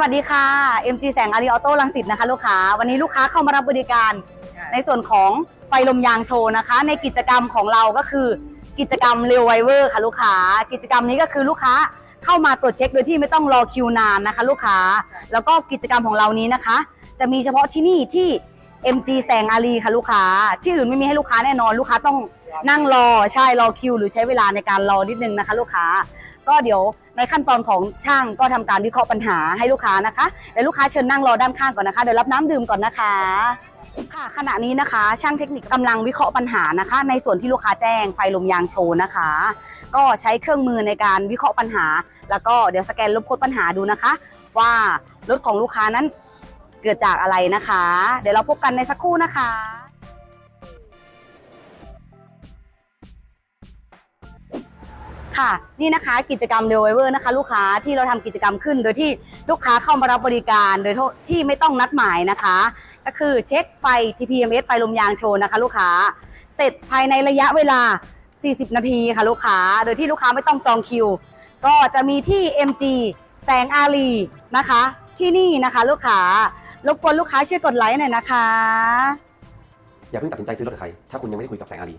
วัสดีค่ะ MG แสงอารีออโต้ลังสิตนะคะลูกค้า วันนี้ลูกค้าเข้ามารับบริการในส่วนของไฟลมยางโชว์นะคะ ในกิจกรรมของเราก็คือ กิจกรรมเร w ไวเวอร์ค่ะลูกค้า กิจกรรมนี้ก็คือลูกค้าเข้ามาตรวจเช็คโดยที่ไม่ต้องรอคิวนานนะคะ ลูกค้า แล้วก็กิจกรรมของเรานี้นะคะ จะมีเฉพาะที่นี่ที่ MG แสงอารีค่ะลูกค้า ที่อื่นไม่มีให้ลูกค้าแน่นอน ลูกค้าต้อง นั่งรอใช่รอคิว หรือใช้เวลาในการรอนิดนึงนะคะ ลูกค้า ก็เดี๋ยวในขั้นตอนของช่างก็ทำการวิเคราะห์ปัญหาให้ลูกค้านะคะเดี๋ยวลูกค้าเชิญนั่งรอด้านข้างก่อนนะคะเดี๋ยวรับน้ำดื่มก่อนนะคะค่ะขณะนี้นะคะ ช่างเทคนิคกำลังวิเคราะห์ปัญหานะคะ ในส่วนที่ลูกค้าแจ้งไฟลมยางโชว์นะคะ ก็ใช้เครื่องมือในการวิเคราะห์ปัญหา แล้วก็เดี๋ยวสแกนลบโค้ดปัญหาดูนะคะ ว่ารถของลูกค้านั้นเกิดจากอะไรนะคะ เดี๋ยวเราพบกันในสักครู่นะคะ ค่ะนี่นะคะกิจกรรมเดลไวเวอร์นะคะ ลูกค้าที่เราทำกิจกรรมขึ้น โดยที่ลูกค้าเข้ามารับบริการ โดยที่ไม่ต้องนัดหมายนะคะ ก็คือเช็คไฟ TPMS ไฟลมยางโชว์นะคะ ลูกค้าเสร็จภายในระยะเวลา 40 นาทีค่ะลูกค้า โดยที่ลูกค้าไม่ต้องจองคิว ก็จะมีที่ MG แสงอารีนะคะ ที่นี่นะคะลูกค้ารบกวนลูกค้าช่วยกดไลค์หน่อยนะคะ อย่าเพิ่งตัดสินใจซื้อรถกับใคร ถ้าคุณยังไม่ได้คุยกับแสงอารี